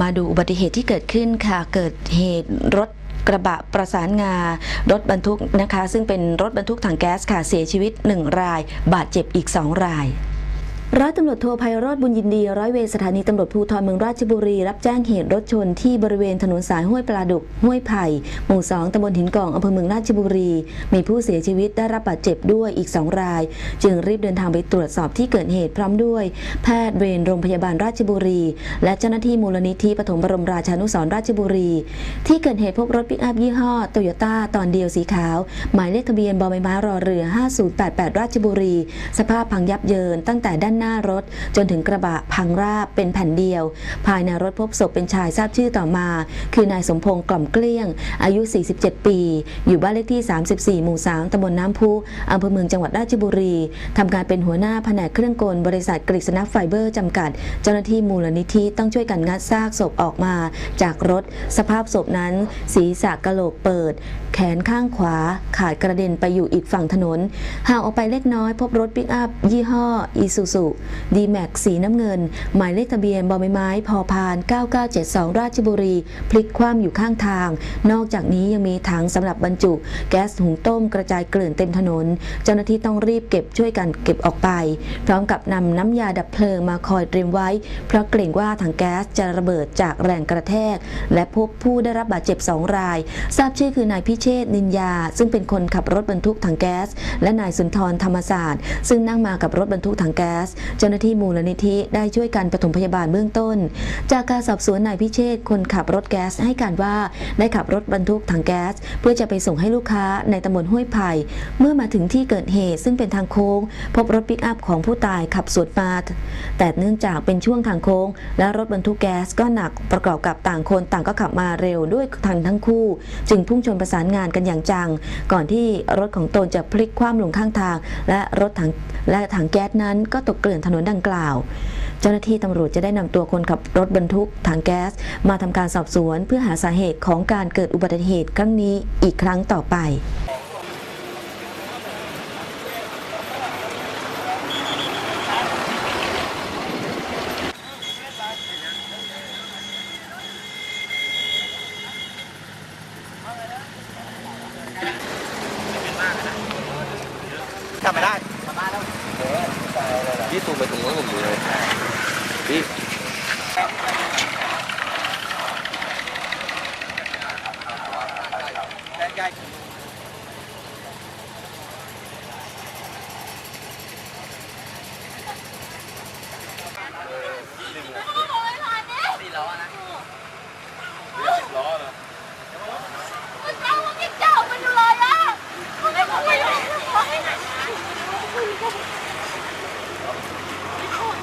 มาดูอุบัติเหตุที่เกิดขึ้นค่ะ เกิดเหตุรถกระบะประสานงารถบรรทุกนะคะ ซึ่งเป็นรถบรรทุกถังแก๊สค่ะ เสียชีวิต 1 ราย บาดเจ็บอีก 2 ราย ร้อยตำรวจโทไพโรธบุญยินดี ร้อยเวรสถานีตำรวจภูธรเมืองราชบุรี รับแจ้งเหตุรถชนที่บริเวณถนนสายห้วยปลาดุก ห้วยไผ่ หมู่2ตำบลหินกองอำเภอเมืองราชบุรี มีผู้เสียชีวิตได้รับบาดเจ็บด้วยอีก2ราย จึงรีบเดินทางไปตรวจสอบที่เกิดเหตุพร้อมด้วย แพทย์เวรโรงพยาบาลราชบุรี และเจ้าหน้าที่มูลนิธิปฐมบรมราชานุสรราชบุรี ที่เกิดเหตุพบรถปิกอัพยี่ห้อโตโยต้าตอนเดียวสีขาว หมายเลขทะเบียนบอใบไม้รอเรือ 5088 ราชบุรี สภาพพังยับเยินตั้งแต่ด้านหน้ารถ จนถึงกระบะพังราบเป็นแผ่นเดียว ภายในรถพบศพเป็นชายทราบชื่อต่อมา คือนายสมพงษ์กล่อมเกลี้ยง อายุ 47 ปี อยู่บ้านเลขที่ 34 หมู่ 3ตำบลน้ำพุอำเภอเมืองจังหวัดราชบุรีทำการเป็นหัวหน้าแผนกเครื่องกลบริษัทกฤษณะไฟเบอร์จำกัด เจ้าหน้าที่มูลนิธิต้องช่วยกันงัดซากศพออกมา จากรถ สภาพศพนั้น ศีรษะกะโหลกเปิด แขนข้างขวา ขาดกระเด็นไปอยู่อีกฝั่งถนนห่างออกไปเล็กน้อยพบรถปิกอัพยี่ห้ออีซูซูดีแม็กสีน้ำเงิน หมายเลขทะเบียนบอใบไม้พอพาน 9972 ราชบุรี พลิกคว่ำอยู่ข้างทาง นอกจากนี้ยังมีถังสำหรับบรรจุ แก๊สหุงต้มกระจายเกลื่อนเต็มถนน เจ้าหน้าที่ต้องรีบเก็บช่วยกันเก็บออกไป พร้อมกับนำน้ำยาดับเพลิงมาคอยเตรียมไว้ เพราะเกรงว่าถังแก๊สจะระเบิดจากแรงกระแทก และพบผู้ได้รับบาดเจ็บ 2 ราย ทราบชื่อคือนายพิเชษนินยา ซึ่งเป็นคนขับรถบรรทุกถังแก๊ส และนายสุนทรธรรมศาสตร์ ซึ่งนั่งมากับรถบรรทุกถังแก๊สเจ้าหน้าที่มูลนิธิได้ช่วยกันปฐมพยาบาลเบื้องต้น จากการสอบสวนนายพิเชษคนขับรถแก๊สให้การว่าได้ขับรถบรรทุกถังแก๊ส เพื่อจะไปส่งให้ลูกค้าในตำบลห้วยไผ่เมื่อมาถึงที่เกิดเหตุซึ่งเป็นทางโค้ง พบรถปิกอัพของผู้ตายขับสวนมาแต่เนื่องจากเป็นช่วงทางโค้ง และรถบรรทุกแก๊สก็หนักประกอบกับต่างคนต่างก็ขับมาเร็วด้วยทางทั้งคู่ จึงพุ่งชนประสานงานกันอย่างจัง ก่อนที่รถของตนจะพลิกคว่ำลงข้างทาง และรถถังและถังแก๊สนั้นก็ตกลื่อนถนนดังกล่าว เจ้าหน้าที่ตำรวจจะได้นำตัวคนขับรถบรรทุกถังแก๊ส มาทำการสอบสวนเพื่อหาสาเหตุของการเกิดอุบัติเหตุครั้งนี้อีกครั้งต่อไปทำไม่ได้ biết Itu betul banget gue. Ih, guys.